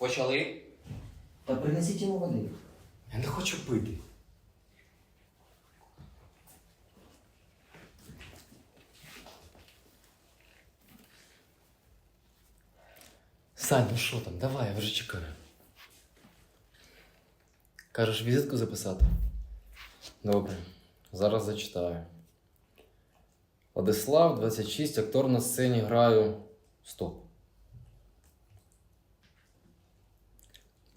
Почали? Та принесіть йому води. Я не хочу пити. Сань, ну що там, давай, я вже чекаю. Кажеш, візитку записати? Добре, зараз зачитаю. Владислав, 26, актор на сцені граю. Стоп.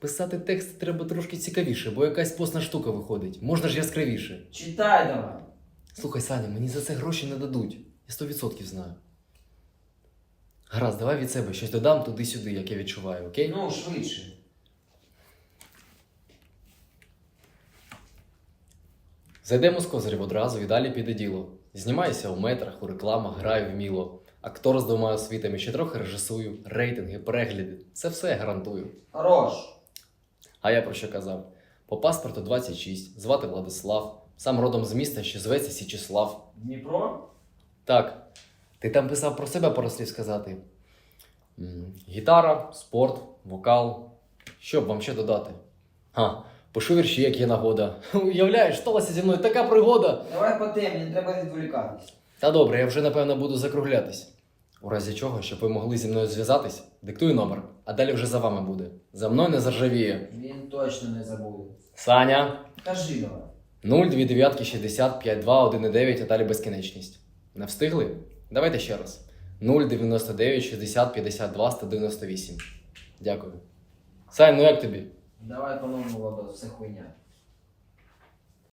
Писати текст треба трошки цікавіше, бо якась постна штука виходить. Можна ж яскравіше. Читай давай. Слухай, Саня, мені за це гроші не дадуть. Я 100% знаю. Гаразд, давай від себе щось додам туди-сюди, як я відчуваю, окей? Ну, швидше. Зайдемо з козирів одразу і далі піде діло. Знімаюся у метрах, у рекламах, граю вміло. Актор з двома освітами, ще трохи режисую, рейтинги, перегляди. Це все я гарантую. Хорош. А я про що казав? По паспорту 26, звати Владислав, сам родом з міста, що зветься Січислав. Дніпро? Так, ти там писав про себе пару слів сказати. М, Гітара, спорт, вокал. Що б вам ще додати? Ха, пишу вірші, як є нагода. Уявляєш, сталася зі мною така пригода. Давай по темі, не треба відволікатись. Та добре, я вже напевно буду закруглятись. У разі чого, щоб ви могли зі мною зв'язатись, диктую номер, а далі вже за вами буде. За мною не заржавіє. Він точно не забуде. Саня. Кажи давай. 0, 2 дев'ятки, 60, 5, 2, 1, 9, а далі безкінечність. Не встигли? Давайте ще раз. 0, 99, 60, 52, 198. Дякую. Сань, ну як тобі? Давай по-новому Владос, все хуйня.